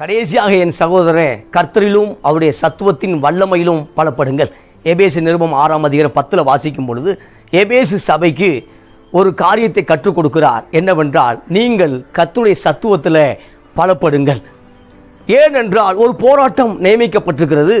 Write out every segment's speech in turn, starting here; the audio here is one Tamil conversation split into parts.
கடைசியாக என் சகோதரன் கர்த்தரிலும் அவருடைய சத்துவத்தின் வல்லமையிலும் பலப்படுங்கள். ஏபேசு நிருபம் ஆறாம் அதிகாரம் பத்தில் வாசிக்கும் பொழுது ஏபேசு சபைக்கு ஒரு காரியத்தை கற்றுக் கொடுக்கிறார். என்னவென்றால் நீங்கள் கத்துடைய சத்துவத்தில் பலப்படுங்கள். ஏனென்றால் ஒரு போராட்டம் நியமிக்கப்பட்டிருக்கிறது.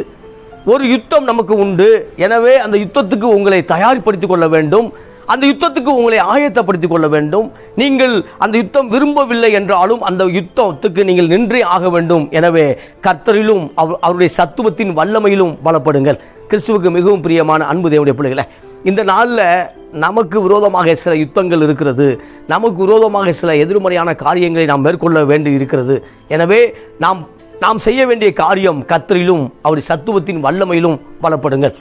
ஒரு யுத்தம் நமக்கு உண்டு. எனவே அந்த யுத்தத்துக்கு உங்களை தயார்படுத்திக் கொள்ள வேண்டும். அந்த யுத்தத்துக்கு உங்களை ஆயத்தப்படுத்திக் கொள்ள வேண்டும். நீங்கள் அந்த யுத்தம் விரும்பவில்லை என்றாலும் அந்த யுத்தத்துக்கு நீங்கள் நின்றே ஆக வேண்டும். எனவே கர்த்தரிலும் அவருடைய சத்துவத்தின் வல்லமையிலும் பலப்படுங்கள். கிறிஸ்துவுக்கு மிகவும் பிரியமான அன்பு தேவனுடைய பிள்ளைகளை இந்த நாளில் நமக்கு விரோதமாக சில யுத்தங்கள் இருக்கிறது. நமக்கு விரோதமாக சில எதிர்மறையான காரியங்களை நாம் மேற்கொள்ள வேண்டி இருக்கிறது. எனவே நாம் நாம் செய்ய வேண்டிய காரியம் கர்த்தரிலும் அவருடைய சத்துவத்தின் வல்லமையிலும் பலப்படுங்கள்.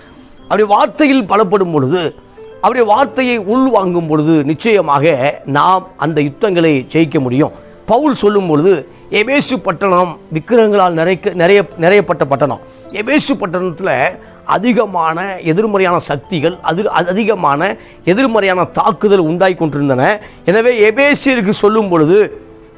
அவருடைய வார்த்தையில் பலப்படும் பொழுது அவருடைய வார்த்தையை உள்வாங்கும் பொழுது நிச்சயமாக நாம் அந்த யுத்தங்களை ஜெயிக்க முடியும். பவுல் சொல்லும் பொழுது எபேசு பட்டணம் விக்கிரகங்களால் நிறைக்க நிறைய நிறையப்பட்ட பட்டணம். எபேசு பட்டணத்தில் அதிகமான எதிர்மறையான சக்திகள் அது அதிகமான எதிர்மறையான தாக்குதல் உண்டாகி கொண்டிருந்தன. எனவே எபேசியருக்கு சொல்லும் பொழுது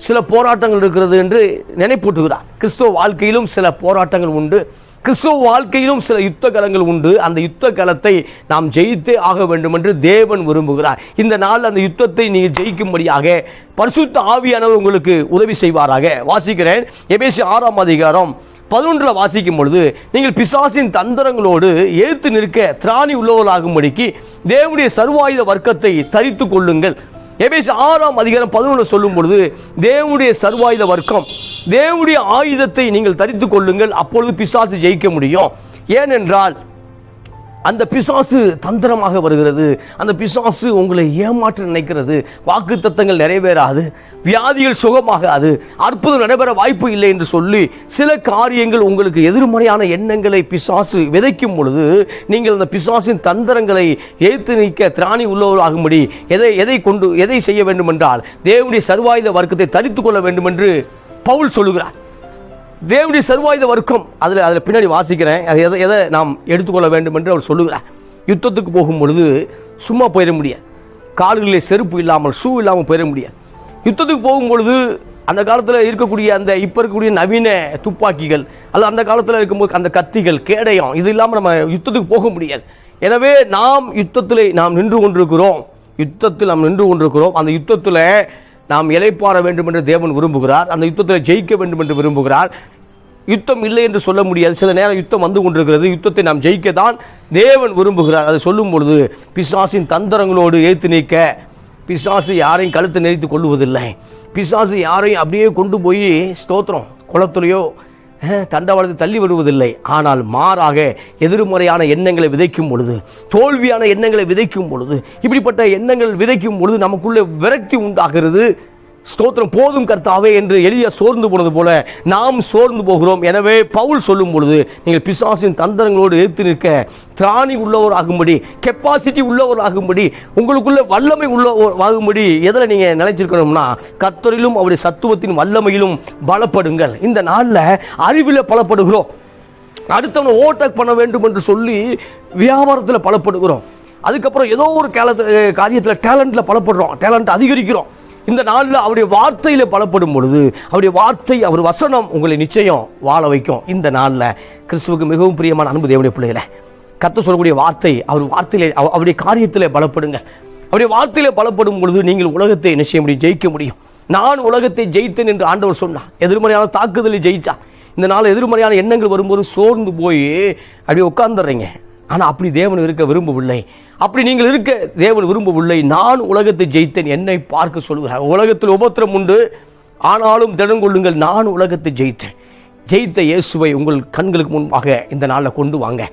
சில போராட்டங்கள் இருக்கிறது என்று நினைப்பூட்டுகிறார். கிறிஸ்துவ வாழ்க்கையிலும் சில போராட்டங்கள் உண்டு. கிறிஸ்துவ வாழ்க்கையிலும் சில யுத்த கலங்கள் உண்டு. அந்த யுத்த கலத்தை நாம் ஜெயித்தே ஆக வேண்டும் என்று தேவன் விரும்புகிறார். இந்த நாள் அந்த யுத்தத்தை நீங்கள் ஜெயிக்கும்படியாக பரிசுத்த ஆவியானவர் உங்களுக்கு உதவி செய்வாராக. வாசிக்கிறேன். எபேசி ஆறாம் அதிகாரம் பதினொன்றில் வாசிக்கும் பொழுது நீங்கள் பிசாசின் தந்திரங்களோடு எழுத்து நிற்க திராணி உள்ளவர்களாகும்படிக்கு தேவனுடைய சர்வாயுத வர்க்கத்தை தரித்து கொள்ளுங்கள். எபேசு ஆறாம் அதிகாரம் பதினொன்று சொல்லும் பொழுது தேவனுடைய சர்வாயுத வர்க்கம் தேவனுடைய ஆயுதத்தை நீங்கள் தரித்து கொள்ளுங்கள் அப்பொழுது பிசாசு ஜெயிக்க முடியும். ஏனென்றால் அந்த பிசாசு தந்திரமாக வருகிறது. அந்த பிசாசு உங்களை ஏமாற்ற நினைக்கிறது. வாக்கு தத்தங்கள் நிறைவேறாது. வியாதிகள் சுகமாகாது. அற்புதம் நடைபெற வாய்ப்பு இல்லை என்று சொல்லி சில காரியங்கள் உங்களுக்கு எதிர்மறையான எண்ணங்களை பிசாசு விதைக்கும் பொழுது நீங்கள் அந்த பிசாசின் தந்திரங்களை ஏற்று நிற்க திராணி உள்ளவராகும்படி எதை எதை கொண்டு எதை செய்ய வேண்டும் என்றால் தேவனுடைய சர்வாயுத வர்க்கத்தை தரித்து கொள்ள வேண்டும் என்று பவுல் சொல்லுகிறார். தேவனுடைய சர்வாயுத வர்க்கம். அதில் அதில் பின்னாடி வாசிக்கிறேன். அதை எதை எதை நாம் எடுத்துக்கொள்ள வேண்டும் என்று அவர் சொல்லுகிறார். யுத்தத்துக்கு போகும் பொழுது சும்மா போயிட முடியாது. கால்களில் செருப்பு இல்லாமல் ஷூ இல்லாமல் போயிட முடியாது. யுத்தத்துக்கு போகும் பொழுது அந்த காலத்தில் இருக்கக்கூடிய அந்த இப்போ இருக்கக்கூடிய நவீன துப்பாக்கிகள் அல்லது அந்த காலத்தில் இருக்கும்போது அந்த கத்திகள் கேடயம் இது இல்லாமல் நம்ம யுத்தத்துக்கு போக முடியாது. எனவே நாம் யுத்தத்தில் நாம் நின்று கொண்டிருக்கிறோம். யுத்தத்தில் நாம் நின்று கொண்டிருக்கிறோம். அந்த யுத்தத்தில் நாம் இலைப்பாற வேண்டும் என்று தேவன் விரும்புகிறார். அந்த யுத்தத்தில் ஜெயிக்க வேண்டும் என்று விரும்புகிறார். யுத்தம் இல்லை என்று சொல்ல முடியாது. சில நேரம் யுத்தம் வந்து கொண்டிருக்கிறது. யுத்தத்தை நாம் ஜெயிக்க தான் தேவன் விரும்புகிறார். அதை சொல்லும் பொழுது பிசாசின் தந்திரங்களோடு ஏற்று நீக்க பிசாசு யாரையும் கழுத்து நெறித்து கொள்ளுவதில்லை பிசாசு யாரையும் அப்படியே கொண்டு போய் ஸ்தோத்திரம் குளத்துலையோ தண்டவாளத்தை தள்ளி வருவதில்லை ஆனால் மாறாக எதிர்மறையான எண்ணங்களை விதைக்கும் பொழுது தோல்வியான எண்ணங்களை விதைக்கும் பொழுது இப்படிப்பட்ட எண்ணங்கள் விதைக்கும் பொழுது நமக்குள்ளே விரக்தி உண்டாகிறது. ஸ்தோத்திரம் போதும் கர்த்தாவே என்று எளிய சோர்ந்து போனது போல நாம் சோர்ந்து போகிறோம். எனவே பவுல் சொல்லும் பொழுது நீங்கள் பிசாசின் தந்திரங்களோடு எதிர்த்து நிற்க திராணி உள்ளவர் ஆகும்படி கெப்பாசிட்டி உள்ளவர் ஆகும்படி உங்களுக்குள்ள வல்லமை உள்ள ஆகும்படி எதில் நீங்கள் நினைச்சிருக்கணும்னா கத்தரிலும் அவருடைய சத்துவத்தின் வல்லமையிலும் பலப்படுங்கள். இந்த நாளில் அறிவில் பலப்படுகிறோம். அடுத்தவனை ஓவர்டேக் பண்ண வேண்டும் என்று சொல்லி வியாபாரத்தில் பலப்படுகிறோம். அதுக்கப்புறம் ஏதோ ஒரு காலத்து காரியத்தில் டேலண்ட்டில் பலப்படுறோம். டேலண்ட் அதிகரிக்கிறோம். இந்த நாளில் அவருடைய வார்த்தையில் பலப்படும் பொழுது அவருடைய வார்த்தை அவர் வசனம் உங்களை நிச்சயம் வாழ வைக்கும். இந்த நாளில் கிறிஸ்துவுக்கு மிகவும் பிரியமான அன்பு தேவனுடைய பிள்ளைகளை கத்த சொல்லக்கூடிய வார்த்தை அவர் வார்த்தையிலே அவ- அவருடைய காரியத்தில் பலப்படுங்க. அவருடைய வார்த்தையில பலப்படும் பொழுது நீங்கள் உலகத்தை நிச்சயம் முடியும் ஜெயிக்க முடியும். நான் உலகத்தை ஜெயித்தேன் என்று ஆண்டவர் சொன்னார். எதிர்மறையான தாக்குதலை ஜெயிச்சா. இந்த நாள் எதிர்மறையான எண்ணங்கள் வரும்போது சோர்ந்து போய் அப்படியே உட்காந்துடுறீங்க ஆனால் அப்படி தேவன் இருக்க விரும்பவில்லை. அப்படி நீங்கள் இருக்க தேவன் விரும்பவில்லை. நான் உலகத்தை ஜெயித்தேன். என்னை பார்க்க சொல்கிறார் உலகத்தில் உபத்திரம் உண்டு. ஆனாலும் திடம் கொள்ளுங்கள் நான் உலகத்தை ஜெயித்தேன். ஜெயித்த இயேசுவை உங்கள் கண்களுக்கு முன்பாக இந்த நாளில் கொண்டு வாங்க.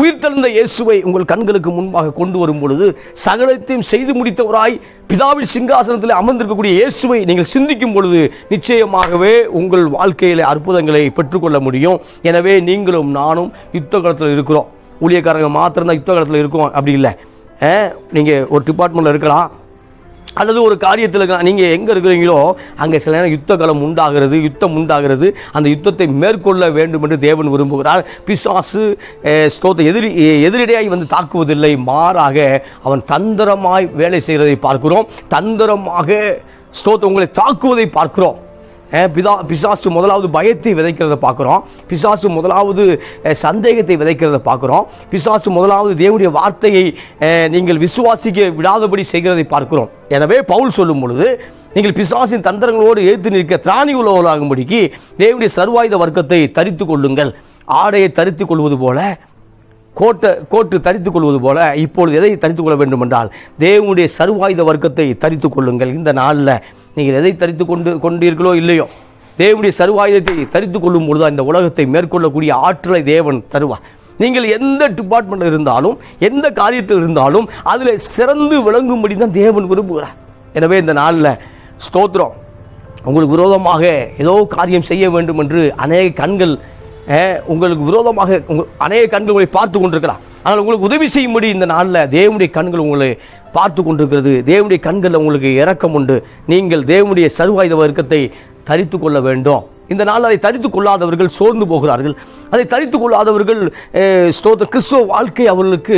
உயிர்த்தெழுந்த இயேசுவை உங்கள் கண்களுக்கு முன்பாக கொண்டு வரும் பொழுது சகலத்தையும் செய்து முடித்தவராய் பிதாவின் சிங்காசனத்தில் அமர்ந்திருக்கக்கூடிய இயேசுவை நீங்கள் சிந்திக்கும் பொழுது நிச்சயமாகவே உங்கள் வாழ்க்கையில் அற்புதங்களை பெற்றுக்கொள்ள முடியும். எனவே நீங்களும் நானும் யுத்த காலத்தில் இருக்கிறோம். ஊழியக்காரங்க மாத்திரம்தான் யுத்த காலத்தில் இருக்கும். அப்படி இல்லை. நீங்கள் ஒரு டிபார்ட்மெண்ட்டில் இருக்கலாம். அல்லது ஒரு காரியத்தில் இருக்கலாம். நீங்கள் எங்கே இருக்கிறீங்களோ அங்கே சில நேரம் யுத்த காலம் உண்டாகிறது யுத்தம் உண்டாகிறது. அந்த யுத்தத்தை மேற்கொள்ள வேண்டும் என்று தேவன் விரும்புகிறார். பிசாசு ஸ்தோத்த எதிரி எதிரிடையாய் வந்து தாக்குவதில்லை. மாறாக அவன் தந்திரமாய் வேலை செய்கிறதை பார்க்கிறோம். தந்திரமாக ஸ்தோத்த உங்களை தாக்குவதை பார்க்கிறோம். பிதா பிசாசு முதலாவது பயத்தை விதைக்கிறத பார்க்குறோம். பிசாசு முதலாவது சந்தேகத்தை விதைக்கிறத பார்க்குறோம். பிசாசு முதலாவது தேவனுடைய வார்த்தையை நீங்கள் விசுவாசிக்க விடாதபடி செய்கிறதை பார்க்கிறோம். எனவே பவுல் சொல்லும் பொழுது நீங்கள் பிசாசின் தந்திரங்களோடு ஏற்று நிற்க திராணி உலகமாகும்படிக்கு தேவனுடைய சர்வாயுத வர்க்கத்தை தரித்து கொள்ளுங்கள். ஆடையை தரித்து கொள்வது போல கோட்டை கோட்டு தரித்துக் கொள்வது போல இப்பொழுது எதை தரித்துக் கொள்ள வேண்டும் என்றால் தேவனுடைய சர்வாயுத வர்க்கத்தை தரித்துக் கொள்ளுங்கள். இந்த நாளில் நீங்கள் எதை தரித்து கொண்டு கொண்டீர்களோ இல்லையோ தேவனுடைய சர்வாயுதத்தை தரித்து கொள்ளும் பொழுது இந்த உலகத்தை மேற்கொள்ளக்கூடிய ஆற்றலை தேவன் தருவார். நீங்கள் எந்த டிபார்ட்மெண்ட் இருந்தாலும் எந்த காரியத்தில் இருந்தாலும் அதில் சிறந்து விளங்கும்படி தான் தேவன் விரும்புகிறார். எனவே இந்த நாளில் ஸ்தோத்திரம். உங்களுக்கு விரோதமாக ஏதோ காரியம் செய்ய வேண்டும் என்று அநேக கண்கள் உங்களுக்கு விரோதமாக உங்கள் அநேக கண்கள் உங்களை பார்த்து கொண்டிருக்கலாம். ஆனால் உங்களுக்கு உதவி செய்யும்படி இந்த நாளில் தேவனுடைய கண்கள் உங்களை பார்த்து கொண்டிருக்கிறது தேவனுடைய கண்களில் உங்களுக்கு இரக்கம் உண்டு. நீங்கள் தேவனுடைய சர்வாயுத வர்க்கத்தை தரித்து கொள்ள வேண்டும். இந்த நாள் அதை தரித்து கொள்ளாதவர்கள் சோர்ந்து போகிறார்கள். அதை தரித்து கொள்ளாதவர்கள் ஸ்தோத்திர கிறிஸ்துவ வாழ்க்கை அவர்களுக்கு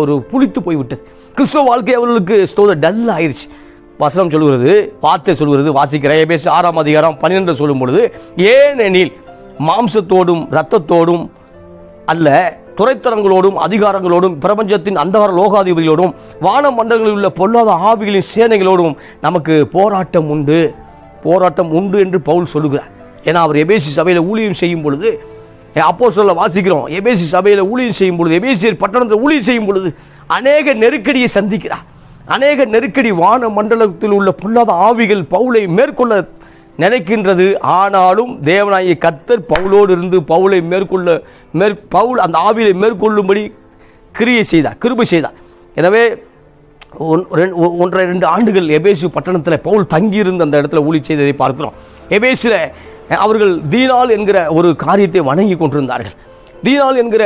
ஒரு புளித்து போய்விட்டது. கிறிஸ்துவ வாழ்க்கை அவர்களுக்கு ஸ்தோத டல் ஆயிடுச்சு வசனம் சொல்கிறது வார்த்தை சொல்கிறது வாசிக்கிற எபேசு ஆறாம் அதிகாரம் பன்னிரெண்டு சொல்லும் பொழுது ஏனெனில் மாம்சத்தோடும் இரத்தத்தோடும் அல்ல துறைத்தரங்களோடும் அதிகாரங்களோடும் பிரபஞ்சத்தின் அந்தகார லோகாதிபதிகளோடும் வான மண்டலங்களில் உள்ள பொல்லாத ஆவிகளின் சேனைகளோடும் நமக்கு போராட்டம் உண்டு. போராட்டம் உண்டு என்று பவுல் சொல்லுகிறார். ஏன்னா அவர் எபேசி சபையில் ஊழியம் செய்யும் பொழுது அப்போ சொல்ல வாசிக்கிறோம். எபேசி சபையில் ஊழியம் செய்யும் பொழுது எபேசியர் பட்டணத்தில் ஊழியம் செய்யும் பொழுது அநேக நெருக்கடியை சந்திக்கிறார். அநேக நெருக்கடி வான மண்டலத்தில் உள்ள பொல்லாத ஆவிகள் பவுலை மேற்கொள்ள நினைக்கின்றது. ஆனாலும் தேவனாயி கத்தர் பவுலோடு இருந்து பவுலை மேற்கொள்ள மேற் பவுல் அந்த ஆவியை மேற்கொள்ளும்படி கிரியை செய்தார் கிருபை செய்தார். எனவே ஒன்- ஒ- ஒன்றரை ரெண்டு ஆண்டுகள் எபேசு பட்டணத்தில் பவுல் தங்கியிருந்து அந்த இடத்துல ஊழி செய்ததை பார்க்கிறோம். எபேசில் அவர்கள் தீனால் என்கிற ஒரு காரியத்தை வணங்கி கொண்டிருந்தார்கள். தீனால் என்கிற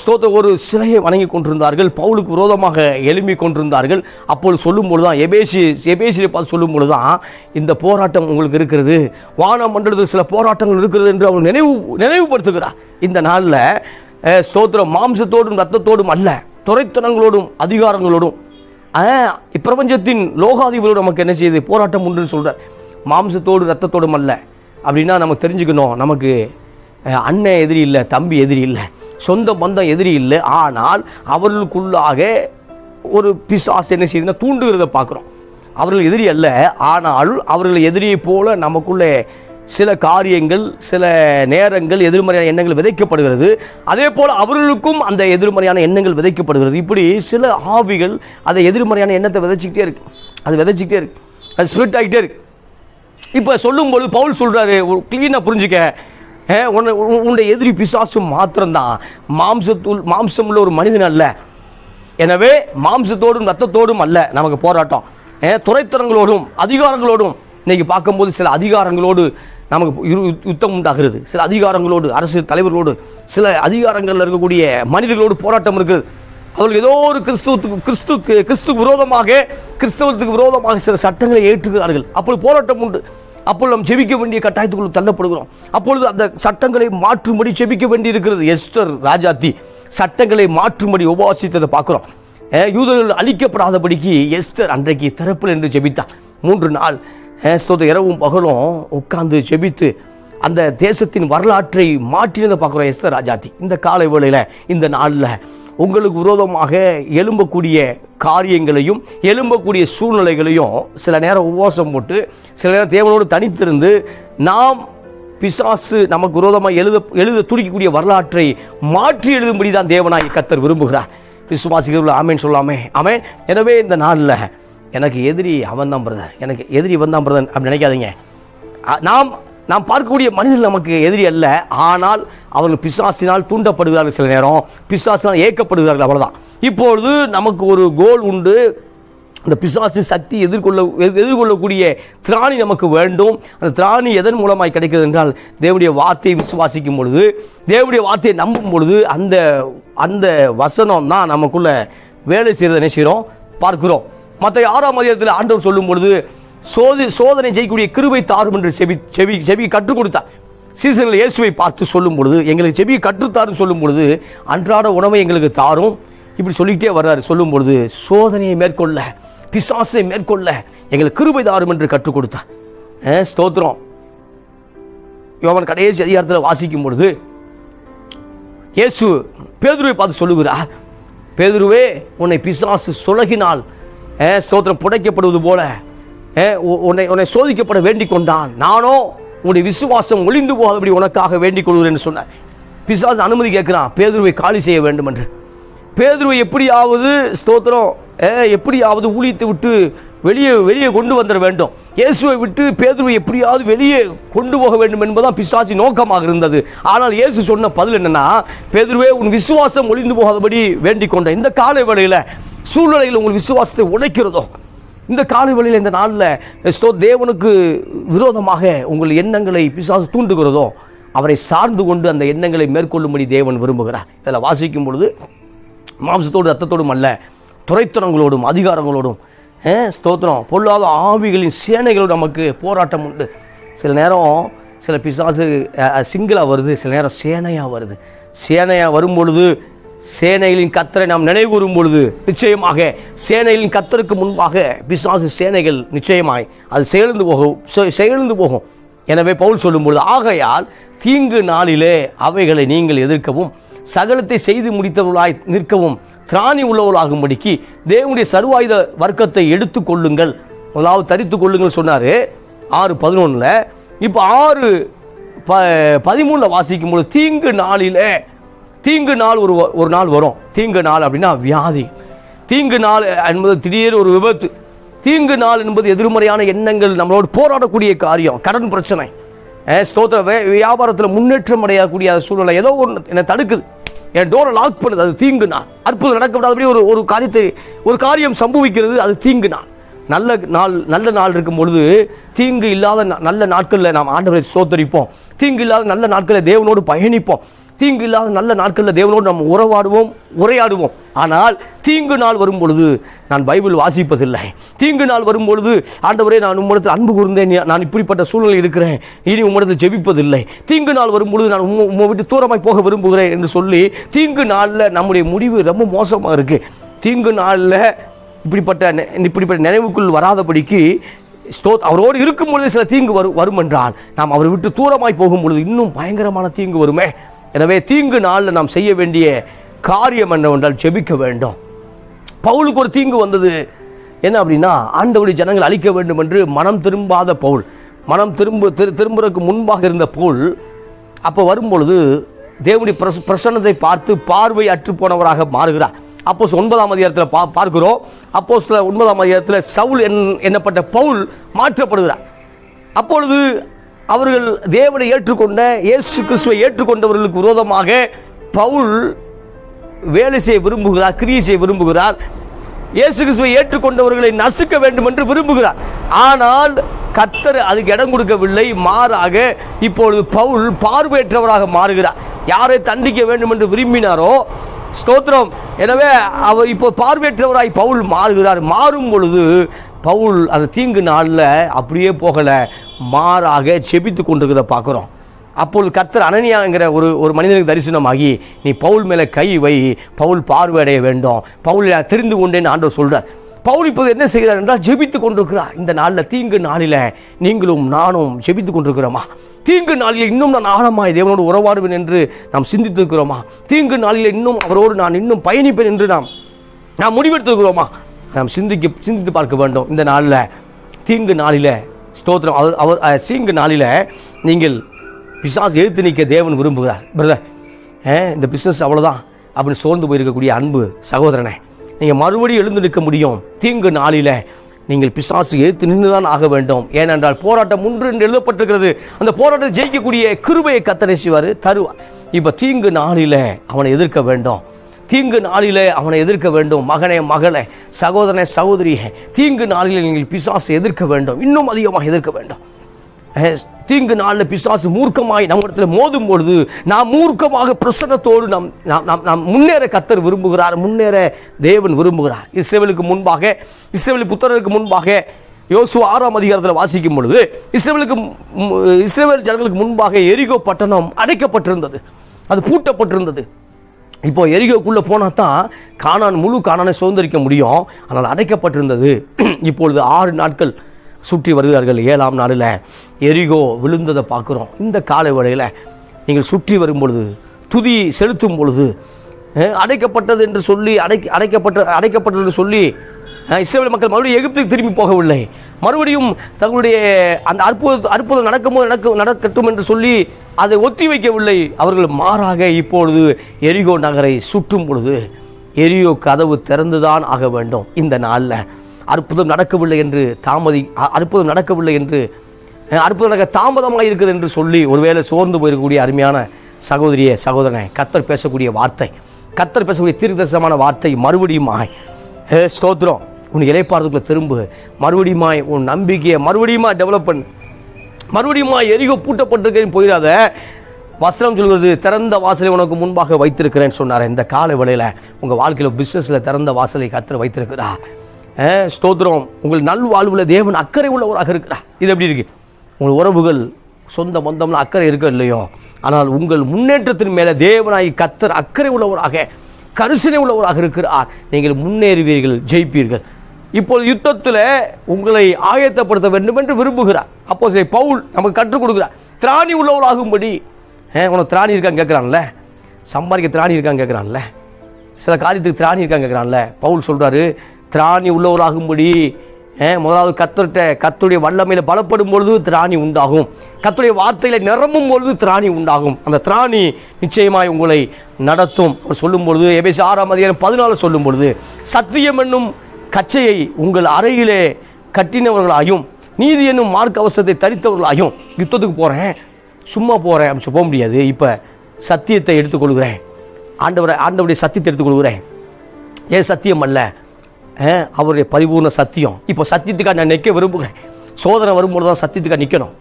ஸ்தோத்த ஒரு சிலையை வணங்கி கொண்டிருந்தார்கள். பவுலுக்கு விரோதமாக எழும்பிக் கொண்டிருந்தார்கள். அப்பொழுது சொல்லும்பொழுது தான் எபேசி எபேசியை பார்த்து சொல்லும் பொழுது தான் இந்த போராட்டம் உங்களுக்கு இருக்கிறது. வான மண்டலத்தில் சில போராட்டங்கள் இருக்கிறது என்று அவர் நினைவு நினைவுபடுத்துகிறார். இந்த நாளில் ஸ்தோத்திரம் மாம்சத்தோடும் ரத்தத்தோடும் அல்ல துறைத்தனங்களோடும் அதிகாரங்களோடும். இப்பிரபஞ்சத்தின் லோகாதிபதியோடு நமக்கு என்ன செய்யுது? போராட்டம் உண்டுன்னு சொல்கிறார் மாம்சத்தோடு ரத்தத்தோடும் அல்ல. அப்படின்னா நம்ம தெரிஞ்சுக்கணும் நமக்கு அண்ணன் எதிரி இல்லை தம்பி எதிரி இல்லை சொந்த பந்தம் எதிரி இல்லை ஆனால் அவர்களுக்குள்ளாக ஒரு பிசாசு என்ன செய்யுதுன்னா தூண்டுகிறத பார்க்குறோம். அவர்கள் எதிரி அல்ல ஆனால் அவர்கள் எதிரியை போல நமக்குள்ளே சில காரியங்கள் சில நேரங்கள் எதிர்மறையான எண்ணங்கள் விதைக்கப்படுகிறது. அதே போல் அவர்களுக்கும் அந்த எதிர்மறையான எண்ணங்கள் விதைக்கப்படுகிறது. இப்படி சில ஆவிகள் அதை எதிர்மறையான எண்ணத்தை விதைச்சிக்கிட்டே இருக்கு. அது விதைச்சிக்கிட்டே இருக்கு. அது ஸ்பிரிட் ஆகிட்டே இருக்கு. இப்போ சொல்லும்போது பவுல் சொல்கிறாரு க்ளீனாக புரிஞ்சுக்க. உன்னை உன்னுடைய எதிரி பிசாசும் மாத்திரம்தான். மாம்சத்துள் மாம்சம் உள்ள ஒரு மனிதன் அல்ல. எனவே மாம்சத்தோடும் ரத்தத்தோடும் அல்ல நமக்கு போராட்டம். துறைத்தரங்களோடும் அதிகாரங்களோடும் இன்னைக்கு பார்க்கும்போது சில அதிகாரங்களோடு நமக்கு யுத்தம் உண்டாகிறது. சில அதிகாரங்களோடு அரசியல் தலைவர்களோடு சில அதிகாரங்களில் இருக்கக்கூடிய மனிதர்களோடு போராட்டம் இருக்குது. அவர்கள் ஏதோ ஒரு கிறிஸ்துவத்துக்கு கிறிஸ்துக்கு கிறிஸ்து விரோதமாக கிறிஸ்தவத்துக்கு விரோதமாக சில சட்டங்களை ஏற்றுகிறார்கள். அப்பொழுது போராட்டம் உண்டு. அப்பொழுது நாம் ஜெபிக்க வேண்டிய கட்டாயத்துக்குள் தள்ளப்படுகிறோம். அப்பொழுது அந்த சட்டங்களை மாற்றும்படி ஜெபிக்க வேண்டி இருக்கிறது எஸ்டர் ராஜாத்தி சட்டங்களை மாற்றும்படி உபவாசித்ததை பார்க்குறோம். யூதர்கள் அழிக்கப்படாதபடிக்கு எஸ்டர் அன்றைக்கு திறப்பில் என்று ஜெபித்தார் மூன்று நாள் இரவும் பகலும் உட்கார்ந்து ஜெபித்து அந்த தேசத்தின் வரலாற்றை மாற்றினதை பார்க்குறோம் எஸ்தர் ராஜாத்தி. இந்த காலை வேளையில் இந்த நாளில் உங்களுக்கு விரோதமாக எழும்பக்கூடிய காரியங்களையும் எழும்பக்கூடிய சூழ்நிலைகளையும் சில நேரம் உபவாசம் போட்டு சில நேரம் தேவனோடு தனித்திருந்து நாம் பிசாசு நமக்கு விரோதமாக எழுத எழுத துடிக்கக்கூடிய வரலாற்றை மாற்றி எழுதும்படி தான் தேவனாய் கத்தர் விரும்புகிறார். விசுவாசிகள் ஆமேன் சொல்லாமே. ஆமேன். எனவே இந்த நாளில் எனக்கு எதிரி அவன் தான் பிரதன் எனக்கு எதிரி இவன் தான் பிரதர் அப்படி நினைக்காதீங்க. நாம் நாம் பார்க்கக்கூடிய மனிதர்கள் நமக்கு எதிரி அல்ல. ஆனால் அவர்கள் பிசாசினால் தூண்டப்படுகிறார்கள் சில நேரம். பிசாசினால் ஏக்கப்படுகிறார்கள் அவ்வளோதான் இப்பொழுது நமக்கு ஒரு கோல் உண்டு. அந்த பிசாசு சக்தி எதிர்கொள்ள எதிர்கொள்ளக்கூடிய திராணி நமக்கு வேண்டும். அந்த திராணி எதன் மூலமாய் கிடைக்கிறது என்றால் தேவனுடைய வார்த்தையை விசுவாசிக்கும் பொழுது தேவனுடைய வார்த்தையை நம்பும் பொழுது அந்த அந்த வசனம் தான் நமக்குள்ள வேலை செய்கிறத என்ன செய்கிறோம் பார்க்கிறோம். மற்ற ஆறாம் அதிகாரத்தில் ஆண்டவர் சொல்லும் பொழுது சோதி சோதனை செய்யக்கூடிய கிருபை தாரும் என்று செவி செவி செவி கற்றுக் கொடுத்தார். சீசனில் இயேசுவை பார்த்து சொல்லும் பொழுது எங்களுக்கு செவி கற்றுத்தாருன்னு சொல்லும் பொழுது அன்றாட உணவை எங்களுக்கு தாரும். இப்படி சொல்லிக்கிட்டே வர்றாரு. சொல்லும் பொழுது சோதனையை மேற்கொள்ள பிசாசை மேற்கொள்ள எங்களுக்கு கிருபை தாரும் என்று கற்றுக் கொடுத்தார். ஸ்தோத்திரம். யோவன் கடைசி அதிகாரத்தில் வாசிக்கும் பொழுது இயேசு பேதுருவை பார்த்து சொல்லுகிறார் பேதுருவே உன்னை பிசாசு சுலகினால் ஏ, ஸ்தோத்திரம் புடைக்கப்படுவது போல உன்னை உன்னை சோதிக்கப்பட வேண்டிக் கொண்டான் நானோ உன்னுடைய விசுவாசம் ஒளிந்து போகாதபடி உனக்காக வேண்டிக் கொள்கிறேன் என்று சொன்னார். பிசாசு அனுமதி கேட்கிறான் பேதுருவை காலி செய்ய வேண்டும் என்று பேதுருவை எப்படியாவது ஸ்தோத்திரம் ஏ, எப்படியாவது ஊழியத்தை விட்டு வெளியே வெளியே கொண்டு வந்துட வேண்டும். இயேசுவை விட்டு பேதுருவை எப்படியாவது வெளியே கொண்டு போக வேண்டும் என்பதுதான் பிசாசி நோக்கமாக இருந்தது. ஆனால் இயேசு சொன்ன பதில் என்னன்னா பேதுருவே உன் விசுவாசம் ஒளிந்து போகாதபடி வேண்டிக் கொண்ட இந்த காலை வேளையில் சூழ்நிலையில் உங்கள் விசுவாசத்தை உடைக்கிறதோ இந்த காலை வழியில் இந்த நாளில் ஸ்தோ தேவனுக்கு விரோதமாக உங்கள் எண்ணங்களை பிசாசு தூண்டுகிறதோ அவரை சார்ந்து கொண்டு அந்த எண்ணங்களை மேற்கொள்ளும்படி தேவன் விரும்புகிறார். இதில் வாசிக்கும் பொழுது மாம்சத்தோடு ரத்தத்தோடும் அல்ல துறைத்தனங்களோடும் அதிகாரங்களோடும் ஸ்தோத்திரம். பொல்லாத ஆவிகளின் சேனைகளோடு நமக்கு போராட்டம் உண்டு. சில நேரம் சில பிசாசு சிங்கிளாக வருது சில நேரம் சேனையாக வருது. சேனையாக வரும் பொழுது சேனைகளின் கத்தரை நாம் நினைவு கூறும் பொழுது நிச்சயமாக சேனைகளின் கத்தருக்கு முன்பாக பிசாசு சேனைகள் நிச்சயமாய் அது செயல்ந்து போகும். செ- போகும். எனவே பவுல் சொல்லும்பொழுது ஆகையால் தீங்கு நாளிலே அவைகளை நீங்கள் எதிர்க்கவும் சகலத்தை செய்து முடித்தவர்களாய் நிற்கவும் திராணி உள்ளவர்களாகும்படிக்கு தேவனுடைய சர்வாயுத வர்க்கத்தை எடுத்து கொள்ளுங்கள். முதலாவது தரித்து கொள்ளுங்கள் சொன்னார். ஆறு பதினொன்றில் இப்போ ஆறு ப பதிமூணில் வாசிக்கும் பொழுது தீங்கு நாளிலே தீங்கு நாள் ஒரு ஒரு நாள் வரும். தீங்கு நாள் அப்படின்னா வியாதி. தீங்கு நாள் என்பது திடீர் ஒரு விபத்து. தீங்கு நாள் என்பது எதிர்மறையான எண்ணங்கள் நம்மளோடு போராடக்கூடிய காரியம் கடன் பிரச்சனை. ஸ்தோத்திர வியாபாரத்தில் முன்னேற்றம் அடையக்கூடிய சூழ்நிலை ஏதோ ஒன்று என்னை தடுக்குது. என் டோரை லாக் பண்ணுது அது தீங்கு நாள். அற்புதம் நடக்கப்படாதபடி ஒரு ஒரு காரியத்தை ஒரு காரியம் சம்பவிக்கிறது அது தீங்கு நாள். நல்ல நாள் நல்ல நாள் இருக்கும் பொழுது தீங்கு இல்லாத ந- நல்ல நாட்களில் நாம் ஆண்டவரை சோத்தரிப்போம் தீங்கு இல்லாத நல்ல நாட்களில் தேவனோடு பயணிப்போம். தீங்கு இல்லாத நல்ல நாட்களில் தேவனோடு நம்ம உறவாடுவோம் உரையாடுவோம். ஆனால் தீங்கு நாள் வரும் பொழுது நான் பைபிள் வாசிப்பதில்லை. தீங்கு நாள் வரும் பொழுது ஆண்டவரே நான் உம்மிடத்தில் அன்பு கூர்ந்தேன். நான் இப்படிப்பட்ட சூழ்நிலை இருக்கிறேன். இனி உம்மிடத்தில் ஜெபிப்பதில்லை. தீங்கு நாள் வரும் பொழுது நான் உம் உம்மை விட்டு தூரமாய் போக விரும்புகிறேன் என்று சொல்லி தீங்கு நாளில் நம்முடைய முடிவு ரொம்ப மோசமாக இருக்குது தீங்கு நாளில் இப்படிப்பட்ட நெ- இப்படிப்பட்ட நினைவுக்குள் வராதபடிக்கு ஸ்தோத் அவரோடு இருக்கும் பொழுது சில தீங்கு வரும் வரும் என்றால் நாம் அவரை விட்டு தூரமாய் போகும் பொழுது இன்னும் பயங்கரமான தீங்கு வருமே. எனவே தீங்கு நாளில் நாம் செய்ய வேண்டிய காரியம் என்னவென்றால் ஜெபிக்க வேண்டும். பவுலுக்கு ஒரு தீங்கு வந்தது. என்ன அப்படின்னா ஆண்டவருடைய ஜனங்கள் அழிக்க வேண்டும் என்று மனம் திரும்பாத பவுல். மனம் திரும்ப திரு திரும்புறதுக்கு முன்பாக இருந்த பவுல் அப்போ வரும்பொழுது தேவனுடைய பிரச பிரசன்னத்தை பார்த்து பார்வை அற்று போனவராக மாறுகிறார். அப்போ ஒன்பதாம் அதிகாரத்தில் பா பார்க்கிறோம். அப்போ ஒன்பதாம் அதிகாரத்தில் சவுல் என் என்னப்பட்ட பவுல் மாற்றப்படுகிறார். அப்பொழுது அவர்கள் தேவனை ஏற்றுக்கொண்ட இயேசு கிறிஸ்துவை ஏற்றுக்கொண்டவர்களுக்கு விரோதமாக பவுல் வேலை செய்ய விரும்புகிறார் கிரியை செய்ய விரும்புகிறார். இயேசு கிறிஸ்துவை ஏற்றுக்கொண்டவர்களை நசுக்க வேண்டும் என்று விரும்புகிறார். ஆனால் கத்தர் அதுக்கு இடம் கொடுக்கவில்லை. மாறாக இப்பொழுது பவுல் பார்வையற்றவராக மாறுகிறார். யாரை தண்டிக்க வேண்டும் என்று விரும்பினாரோ ஸ்தோத்திரம். எனவே அவர் இப்போ பார்வையற்றவராய் பவுல் மாறுகிறார். மாறும் பொழுது பவுல் அந்த தீங்கு நாளில் அப்படியே போகலை மாறாக செபித்து கொண்டிருக்கிறத பார்க்குறோம். அப்பொழுது கத்தர் அனனியாங்கிற ஒரு ஒரு மனிதனுக்கு தரிசனமாகி நீ பவுல் மேலே கை வை பவுல் பார்வையடைய வேண்டும். பவுல் தெரிந்து கொண்டேன்னு ஆண்டவர் சொல்கிறார் பவுல் இப்போது என்ன செய்கிறார் என்றால் ஜெபித்து கொண்டிருக்கிறார். இந்த நாளில் தீங்கு நாளில் நீங்களும் நானும் ஜெபித்து கொண்டிருக்கிறோமா? தீங்கு நாளில் இன்னும் நான் ஆழமாய் தேவனோடு உறவாடுவேன் என்று நாம் சிந்தித்திருக்கிறோமா? தீங்கு நாளில் இன்னும் அவரோடு நான் இன்னும் பயணிப்பேன் என்று நாம் நாம் முடிவெடுத்திருக்கிறோமா? நாம் சிந்திக்க சிந்தித்து பார்க்க வேண்டும். இந்த நாளில் தீங்கு நாளில் ஸ்தோத்திரம். அவர் அவர் சீங்கு தீங்கு நாளில் நீங்கள் பிசாசு எழுத்து நிற்க தேவன் விரும்புகிறார். பிரதர் இந்த பிஸ்னஸ் அவ்வளோதான் அப்படின்னு சோர்ந்து போயிருக்கக்கூடிய அன்பு சகோதரனே நீங்கள் மறுபடியும் எழுந்து நிற்க முடியும். தீங்கு நாளில் நீங்கள் பிசாசு எழுத்து நின்று தான் ஆக வேண்டும். ஏனென்றால் போராட்டம் ஒன்று என்று எழுதப்பட்டிருக்கிறது. அந்த போராட்டத்தை ஜெயிக்கக்கூடிய கிருபையை கத்தனை செய்வார்? தருவார் இப்போ தீங்கு நாளில் அவனை எதிர்க்க வேண்டும். தீங்கு நாளிலே அவனை எதிர்க்க வேண்டும். மகனே மகளே சகோதரனே சகோதரியே தீங்கு நாளிலே நீங்கள் பிசாசு எதிர்க்க வேண்டும். இன்னும் அதிகமாக எதிர்க்க வேண்டும். தீங்கு நாளில் பிசாசு மூர்க்கமாய் நம்மிடத்தில் மோதும் பொழுது நாம் மூர்க்கமாக பிரசன்னத்தோடு நாம் நாம் நாம் நாம் முன்னேற கத்தர் விரும்புகிறார் முன்னேற தேவன் விரும்புகிறார். இஸ்ரேவலுக்கு முன்பாக இஸ்ரேல் புத்தர்களுக்கு முன்பாக யோசு ஆறாம் அதிகாரத்தில் வாசிக்கும் பொழுது இஸ்ரேவலுக்கு இஸ்ரேல் ஜனங்களுக்கு முன்பாக எரிகோ பட்டணம் அடைக்கப்பட்டிருந்தது. அது பூட்டப்பட்டிருந்தது. இப்போ எரிகோக்குள்ளே போனால் தான் காணான் முழு காணானை சுதந்திரிக்க முடியும். ஆனால் அடைக்கப்பட்டிருந்தது. இப்பொழுது ஆறு நாட்கள் சுற்றி வருகிறார்கள் ஏழாம் நாளில். எரிகோ விழுந்ததை பார்க்குறோம். இந்த காலை வேளையில் நீங்கள் சுற்றி வரும் பொழுது துதி செலுத்தும் பொழுது அடைக்கப்பட்டது என்று சொல்லி அடைக்க அடைக்கப்பட்ட அடைக்கப்பட்டது என்று சொல்லி இஸ்ரேல் மக்கள் மறுபடியும் எகிப்துக்கு திரும்பி போகவில்லை. மறுபடியும் தங்களுடைய அந்த அற்புத அற்புதம் நடக்கும்போது நடக்க நடக்கட்டும் என்று சொல்லி அதை ஒத்தி வைக்கவில்லை. அவர்கள் மாறாக இப்பொழுது எரிகோ நகரை சுற்றும் பொழுது எரியோ கதவு திறந்துதான் ஆக வேண்டும் இந்த நாளில். அற்புதம் நடக்கவில்லை என்று தாமதி அற்புதம் நடக்கவில்லை என்று அற்புதம் நடக்க தாமதமாக இருக்குது என்று சொல்லி ஒருவேளை சோர்ந்து போயிருக்கக்கூடிய அருமையான சகோதரிய சகோதரனை கத்தர் பேசக்கூடிய வார்த்தை கத்தர் பேசக்கூடிய தீர்க்கதரிசனமான வார்த்தை மறுபடியுமாய் ஏ ஸ்தோத்திரம். உன் இலைப்பாறதுக்குள்ளே திரும்பு. மறுபடியுமாய் உன் நம்பிக்கையை மறுபடியுமா டெவலப் பண்ணு. மறுபடியுமா எரிகோ பூட்டப்பட்டிருக்கேன்னு போயிடாத. வசனம் சொல்கிறது திறந்த வாசலை உனக்கு முன்பாக வைத்திருக்கிறேன்னு சொன்னார். இந்த கால வேளையில் உங்கள் வாழ்க்கையில் பிஸ்னஸில் திறந்த வாசலை கத்தர் வைத்திருக்கிறா ஸ்தோத்திரம். உங்கள் நல்வாழ்வில் தேவன் அக்கறை உள்ளவராக இருக்கிறா இது எப்படி இருக்கு? உங்கள் உறவுகள் சொந்த பந்தம்ல அக்கறை இருக்க இல்லையோ ஆனால் உங்கள் முன்னேற்றத்தின் மேலே தேவனாய் கத்தர் அக்கறை உள்ளவராக கரிசனை உள்ளவராக இருக்கிறார். நீங்கள் முன்னேறுவீர்கள் ஜெயிப்பீர்கள். இப்போது யுத்தத்தில் உங்களை ஆயத்தப்படுத்த வேண்டும் என்று விரும்புகிறார். அப்போ சரி பவுல் நமக்கு கற்றுக் கொடுக்குறார். திராணி உள்ளவளாகும்படி ஏன் உனக்கு திராணி இருக்கான்னு கேட்குறான்ல? சம்பாதிக்க திராணி இருக்கான்னு கேட்குறான்ல? சில காரியத்துக்கு திராணி இருக்கான்னு கேட்குறான்ல? பவுல் சொல்கிறாரு திராணி உள்ளவராகும்படி ஏ, முதலாவது கத்தர்கிட்ட கத்துடைய வல்லமையில் பலப்படும் பொழுது திராணி உண்டாகும். கத்துடைய வார்த்தையில நிரம்பும் பொழுது திராணி உண்டாகும். அந்த திராணி நிச்சயமாய் உங்களை நடத்தும். சொல்லும் பொழுது எபேசி ஆறாம் அதிகாரம் பதினாலு சொல்லும் பொழுது சத்தியம் என்னும் கச்சையை உங்கள் அறையிலே கட்டினவர்களாயும் நீதி என்னும் மார்க் அவசரத்தை தரித்தவர்களாயும் யுத்தத்துக்கு போகிறேன் சும்மா போகிறேன் அப்படின்னு போக முடியாது. இப்போ சத்தியத்தை எடுத்துக்கொள்கிறேன். ஆண்டவரை ஆண்டவருடைய சத்தியத்தை எடுத்துக்கொள்கிறேன். ஏன் சத்தியம் அல்ல? அவருடைய பரிபூர்ண சத்தியம். இப்போ சத்தியத்துக்காக நான் நிற்க விரும்புகிறேன். சோதனை வரும்போது தான் சத்தியத்துக்காக நிற்கணும்.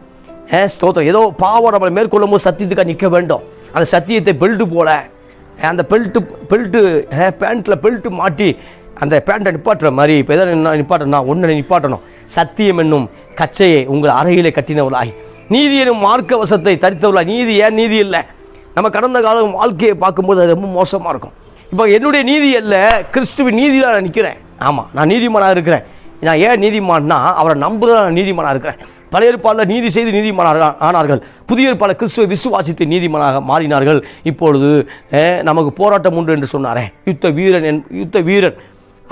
ஏன் ஸ்தோத்திரம். ஏதோ பாவம் நம்மளை மேற்கொள்ளும் போது சத்தியத்துக்காக நிற்க வேண்டும். அந்த சத்தியத்தை பெல்ட்டு போல அந்த பெல்ட்டு பெல்ட்டு பேண்ட்டில் பெல்ட்டு மாட்டி அந்த பேண்ட்டை நிப்பாட்டுற மாதிரி இப்போ எதை என்ன நிப்பாட்டணும்னா ஒன்றை நிப்பாட்டணும். சத்தியம் என்னும் கச்சையை உங்கள் அறையிலே கட்டினவளாய். நீதி எனும் மார்க்க வசத்தை தரித்தவளாய். நீதி ஏன் நீதி இல்லை? நம்ம கடந்த காலம் வாழ்க்கையை பார்க்கும்போது அது ரொம்ப மோசமாக இருக்கும். இப்போ என்னுடைய நீதி அல்ல கிறிஸ்துவின் நீதியில் நான் நிற்கிறேன் ஆமாம் நான் நீதிமானாக இருக்கிறேன். நான் ஏன் நீதிமான்னா அவரை நம்புறதா நான் நீதிமானாக இருக்கிறேன். பழைய ஏற்பாடில் நீதி செய்து நீதிமானாக ஆனார்கள். புதிய ஏற்பாடில் கிறிஸ்துவை விசுவாசித்து நீதிமானாக மாறினார்கள். இப்பொழுது நமக்கு போராட்டம் உண்டு என்று சொன்னாரே. யுத்த வீரன் என் யுத்த வீரன்.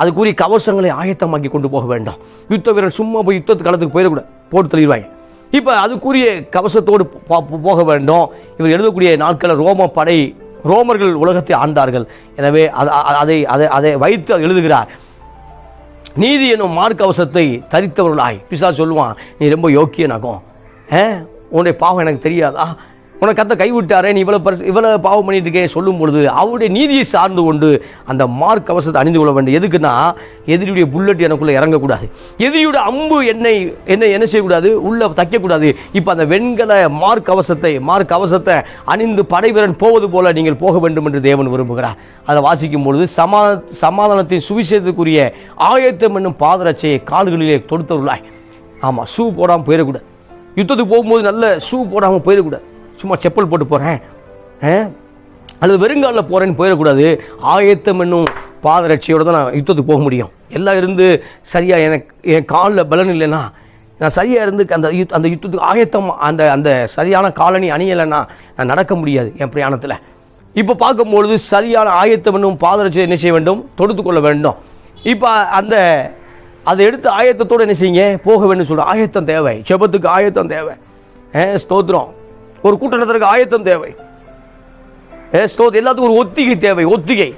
அதுக்குரிய கவசங்களை ஆயத்தமாக்கி கொண்டு போக வேண்டும். யுத்த வீரர் சும்மா போய் யுத்தத்து காலத்துக்கு போயிடக்கூடாது. போட்டு தள்ளிடுவாங்க. இப்போ அதுக்குரிய கவசத்தோடு போக வேண்டும். இவர் எழுதக்கூடிய நாட்களில் ரோம படை ரோமர்கள் உலகத்தை ஆண்டார்கள். எனவே அதை அதை அதை வைத்து எழுதுகிறார். நீதி என்னும் மார்க் கவசத்தை தரித்தவர்களாய். பிசா சொல்லுவான் நீ ரொம்ப யோக்கியனாகும். உன்னுடைய பாவம் எனக்கு தெரியாதா? உனக்கு கத்த கைவிட்டாரே நீ இவ்வளவு பரிசு இவ்வளவு பாவம் பண்ணிட்டு இருக்கே சொல்லும் பொழுது அவருடைய நீதியை சார்ந்து கொண்டு அந்த மார்க் கவசத்தை அணிந்து கொள்ள வேண்டும். எதுக்குன்னா எதிரியுடைய புல்லட் எனக்குள்ளே இறங்கக்கூடாது. எதிரியுடைய அம்பு என்னை என்னை என்ன செய்யக்கூடாது? உள்ளே தைக்கக்கூடாது. இப்போ அந்த வெண்கல மார்க் கவசத்தை மார்க் கவசத்தை அணிந்து படைவீரன் போவது போல நீங்கள் போக வேண்டும் என்று தேவன் விரும்புகிறார். அதை வாசிக்கும் பொழுது சமா சமாதானத்தின் சுவிசேதத்துக்குரிய ஆயத்தம் என்னும் பாதரட்சையை கால்களிலே தொடுத்தவர்களாய். ஆமாம் ஷூ போடாமல் போயிடக்கூடாது. யுத்தத்துக்கு போகும்போது நல்ல ஷூ போடாமல் போயிடக்கூடாது. சும்மா செப்பல் போட்டு போகிறேன் அல்லது வெறுங்காலில் போகிறேன்னு போயிடக்கூடாது. ஆயத்தம் என்னும் பாதரட்சியோடு தான் நான் யுத்தத்துக்கு போக முடியும். எல்லாம் இருந்து சரியாக எனக்கு என் காலில் பலன் இல்லைன்னா நான் சரியாக இருந்து அந்த யுத் அந்த யுத்தத்துக்கு ஆயத்தம் அந்த அந்த சரியான காலனி அணியலைன்னா நான் நடக்க முடியாது என் பிரயாணத்தில். இப்போ பார்க்கும்பொழுது சரியான ஆயத்தம் என்னும் பாதரட்சியை என்ன செய்ய வேண்டும்? தொடுத்து கொள்ள வேண்டும். இப்போ அந்த அதை எடுத்து ஆயத்தத்தோடு என்ன செய்யுங்க? போக வேண்டும் சொல்ற. ஆயத்தம் தேவை. செபத்துக்கு ஆயத்தம் தேவை. ஸ்தோத்திரம். ஒரு கூட்டத்திற்கு ஆயத்தம் தேவை. ஏ ஸ்தோத் எல்லாத்துக்கும் ஒரு ஒத்திகை தேவை ஒத்திகை.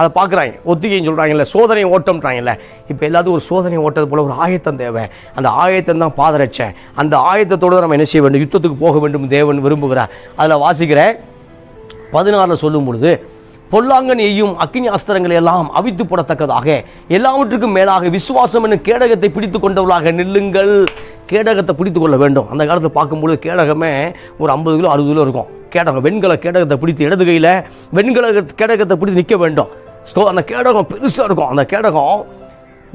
அதை பார்க்குறாங்க. ஒத்திகைன்னு சொல்கிறாங்கல்ல சோதனை ஓட்டம்ன்றாங்கல்ல. இப்போ எல்லாத்துக்கும் ஒரு சோதனை ஓட்டது போல ஒரு ஆயத்தம் தேவை. அந்த ஆயத்தம் தான் பாதரட்சை. அந்த ஆயத்தத்தோடு நம்ம என்ன செய்ய வேண்டும்? யுத்தத்துக்கு போக வேண்டும் தேவன் விரும்புகிறார். அதில் வாசிக்கிறேன். பதினாறில் சொல்லும் பொழுது பொல்லாங்கனியையும் அக்னி அஸ்திரங்களை எல்லாம் அவித்து போடத்தக்கதாக. எல்லாவற்றுக்கும் மேலாக விசுவாசம் என்னும் கேடகத்தை பிடித்து கொண்டவர்களாக நில்லுங்கள். கேடகத்தை பிடித்து கொள்ள வேண்டும். அந்த காலத்தில் பார்க்கும்பொழுது கேடகமே ஒரு ஐம்பது கிலோ அறுபது கிலோ இருக்கும். கேடகம் வெண்கல கேடகத்தை பிடித்து இடது கையில் வெண்கல கேடகத்தை பிடித்து நிற்க வேண்டும். ஸோ அந்த கேடகம் பெருசாக இருக்கும். அந்த கேடகம்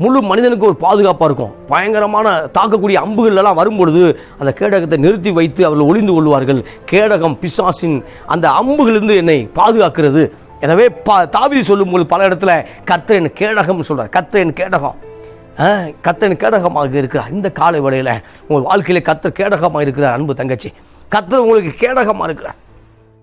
முழு மனிதனுக்கு ஒரு பாதுகாப்பாக இருக்கும். பயங்கரமான தாக்கக்கூடிய அம்புகள்லாம் வரும்பொழுது அந்த கேடகத்தை நிறுத்தி வைத்து அவர்கள் ஒளிந்து கொள்வார்கள். கேடகம் பிசாசின் அந்த அம்புகளிலிருந்து என்னை பாதுகாக்கிறது. எனவே பா சொல்லும் சொல்லும்போது பல இடத்துல கர்த்தர் என் கேடகம் சொல்றார். கர்த்தர் என் கேடகம். கத்தன் கேடகமாக இருக்கிறார். இந்த காலை வேளையில் உங்கள் வாழ்க்கையில் கத்தர் கேடகமாக இருக்கிறார் அன்பு தங்கச்சி. கத்தர் உங்களுக்கு கேடகமாக இருக்கிறார்.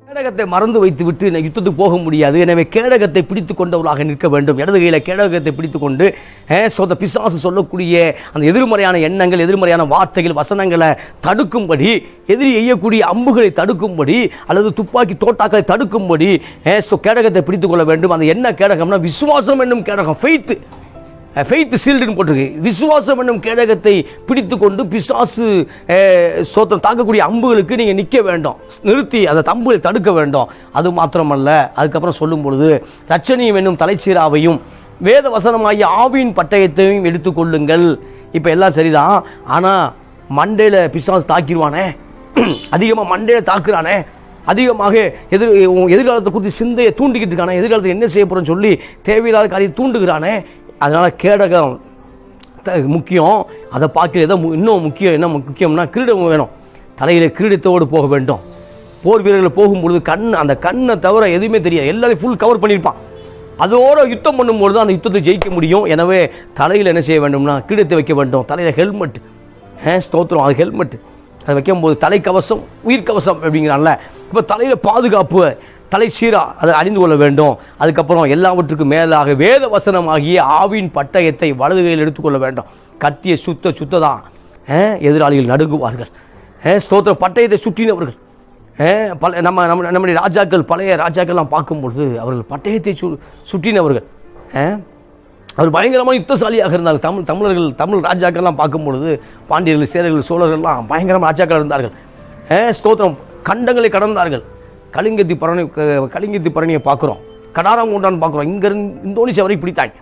கேடகத்தை மறந்து வைத்து விட்டு நான் யுத்தத்துக்கு போக முடியாது. எனவே கேடகத்தை பிடித்து கொண்டவர்களாக நிற்க வேண்டும். இடது கையில் கேடகத்தை பிடித்து கொண்டு அஹ், சொந்த பிசாசு சொல்லக்கூடிய அந்த எதிர்மறையான எண்ணங்கள் எதிர்மறையான வார்த்தைகள் வசனங்களை தடுக்கும்படி எதிரி எய்யக்கூடிய அம்புகளை தடுக்கும்படி அல்லது துப்பாக்கி தோட்டாக்களை தடுக்கும்படி ஸோ கேடகத்தை பிடித்துக் கொள்ள வேண்டும். அந்த என்ன கேடகம்னா விசுவாசம் என்னும் கேடகம் ஃபெய்த்து ஃபெய்த் சீல்டுன்னு போட்டிருக்கு. விசுவாசம் என்னும் கேடகத்தை பிடித்து கொண்டு பிசாசு சோத்திரம் தாக்கக்கூடிய அம்புகளுக்கு நீங்கள் நிற்க வேண்டும். நிறுத்தி அந்த தம்புகளை தடுக்க வேண்டும். அது மாத்திரமல்ல. அதுக்கப்புறம் சொல்லும் பொழுது ரச்சனியம் என்னும் தலைச்சீராவையும் வேத வசனமாகிய ஆவியின் பட்டயத்தையும் எடுத்துக்கொள்ளுங்கள். இப்போ எல்லாம் சரிதான். ஆனால் மண்டையில் பிசாசு தாக்கிடுவானே? அதிகமாக மண்டையில் தாக்குறானே? அதிகமாக எதிர் எதிர்காலத்தை குறித்து சிந்தையை தூண்டிக்கிட்டு இருக்கானே? எதிர்காலத்தில் என்ன செய்ய போகிறோன்னு சொல்லி தேவையில்லாத காரியம் தூண்டுகிறானே? அதனால் கேடகம் த- முக்கியம். அதை பார்க்குறது மு- இன்னும் முக்கியம் என்ன முக்கியம்னா கிரீடம் வேணும். தலையில் கிரீடத்தோடு போக வேண்டும். போர் வீரர்கள் போகும்பொழுது கண் அந்த கண்ணை தவிர எதுவுமே தெரியாது. எல்லாத்தையும் ஃபுல் கவர் பண்ணியிருப்பான். அதோட யுத்தம் பண்ணும்பொழுது தான் அந்த யுத்தத்தை ஜெயிக்க முடியும். எனவே தலையில் என்ன செய்ய வேண்டும்னா கிரீடத்தை வைக்க வேண்டும். தலையில் ஹெல்மெட் ஸ்தோத்திரம். அது ஹெல்மெட் அதை வைக்கும்போது தலைக்கவசம் உயிர்க்கவசம் அப்படிங்கிறான்ல. இப்போ தலையில் பாதுகாப்பு. தலை சீரா அதை அறிந்து கொள்ள வேண்டும். அதுக்கப்புறம் எல்லாவற்றுக்கும் மேலாக வேத வசனமாகிய ஆவின் பட்டயத்தை வலது கையில் எடுத்துக்கொள்ள வேண்டும். கத்தியை சுத்த சுத்ததான். எதிராளிகள் நடுங்குவார்கள். ஸ்தோத்திர ஸ்தோத்திரம் பட்டயத்தை சுற்றினவர்கள். பல நம்ம நம்ம நம்முடைய ராஜாக்கள் பழைய ராஜாக்கள்லாம் பார்க்கும்பொழுது அவர்கள் பட்டயத்தை சு சுற்றினவர்கள். அவர் பயங்கரமாக யுத்தசாலியாக இருந்தார்கள். தமிழ் தமிழர்கள் தமிழ் ராஜாக்கள்லாம் பார்க்கும் பொழுது பாண்டியர்கள் சேரர்கள் சோழர்கள்லாம் பயங்கரமாக ராஜாக்கள் இருந்தார்கள். ஸ்தோத்திரம் கண்டங்களை கடந்தார்கள். கலிங்கத்தி பரணி க- கலிங்கத்தி பரணியை பார்க்குறோம். கடாரம் கொண்டான்னு பார்க்குறோம். இங்கேருந்து இந்தோனேஷியா வரை பிடித்தாங்க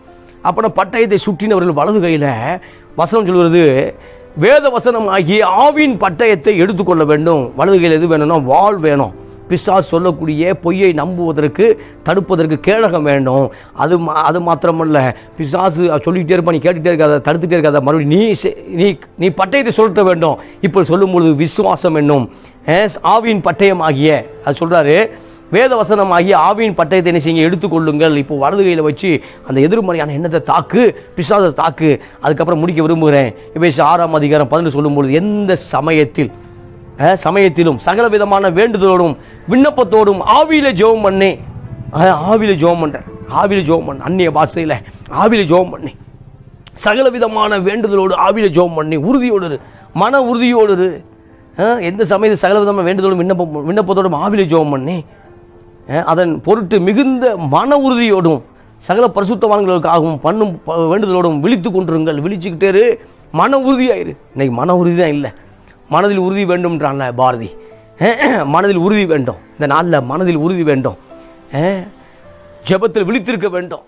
அப்புறம் பட்டயத்தை சுற்றினவர்கள் வலது கையில் வசனம் சொல்கிறது வேத வசனம் ஆகிய ஆவின் பட்டயத்தை எடுத்துக்கொள்ள வேண்டும். வலது கையில் எது வேணும்னா வாள் வேணும். பிசாஸ் சொல்லக்கூடிய பொய்யை நம்புவதற்கு தடுப்பதற்கு கேடகம் வேண்டும். அது மா- அது மாத்திரமல்ல. பிசாசு சொல்லிக்கிட்டே இருப்பா நீ கேட்டுகிட்டே இருக்காத தடுத்துட்டே இருக்காத. மறுபடியும் நீ செ- நீ நீ பட்டயத்தை சொல்லிட்ட வேண்டும். இப்போ சொல்லும் பொழுது விசுவாசம் என்னும் ஆவியின் பட்டயம் ஆகிய அது சொல்கிறாரு வேத வசனம் ஆகிய ஆவியின் பட்டயத்தை என்ன செய்யுங்க எடுத்துக்கொள்ளுங்கள். இப்போ வலது கையில் வச்சு அந்த எதிர்மறையான எண்ணத்தை தாக்கு பிசாசை தாக்கு. அதுக்கப்புறம் முடிக்க விரும்புகிறேன். இப்போ ஆறாம் அதிகாரம் பதினெட்டு சொல்லும்பொழுது எந்த சமயத்தில் சமயத்திலும் சகல விதமான வேண்டுதலோடும் விண்ணப்பத்தோடும் ஆவியில ஜெபம் பண்ணி. ஆவில ஆவியில ஜெபம் பண்றேன் ஆவியில ஜெபம் பண்ண. அந்நிய பாஷையில் ஆவியில ஜெபம் பண்ணி. சகல விதமான வேண்டுதலோடு ஆவியில ஜெபம் பண்ணி. உறுதியோடு இரு. மன உறுதியோடு இரு. எந்த சமயத்தில் சகல விதமான வேண்டுதலோடும் விண்ணப்பம் விண்ணப்பத்தோடும் ஆவியில ஜெபம் பண்ணி. அதன் பொருட்டு மிகுந்த மன உறுதியோடும் சகல பரிசுத்தவான்களுக்காகவும் பண்ணும் ப- வேண்டுதலோடும் விழித்து கொண்டிருங்கள். விழிச்சுக்கிட்டே இரு. மன உறுதியாயிரு இன்னைக்கு மன உறுதி தான் இல்லை. மனதில் உறுதி வேண்டும்ன்றான்ல பாரதி. மனதில் உறுதி வேண்டும். இந்த நாளில் மனதில் உறுதி வேண்டும். ஜபத்தில் விழித்திருக்க வேண்டும்.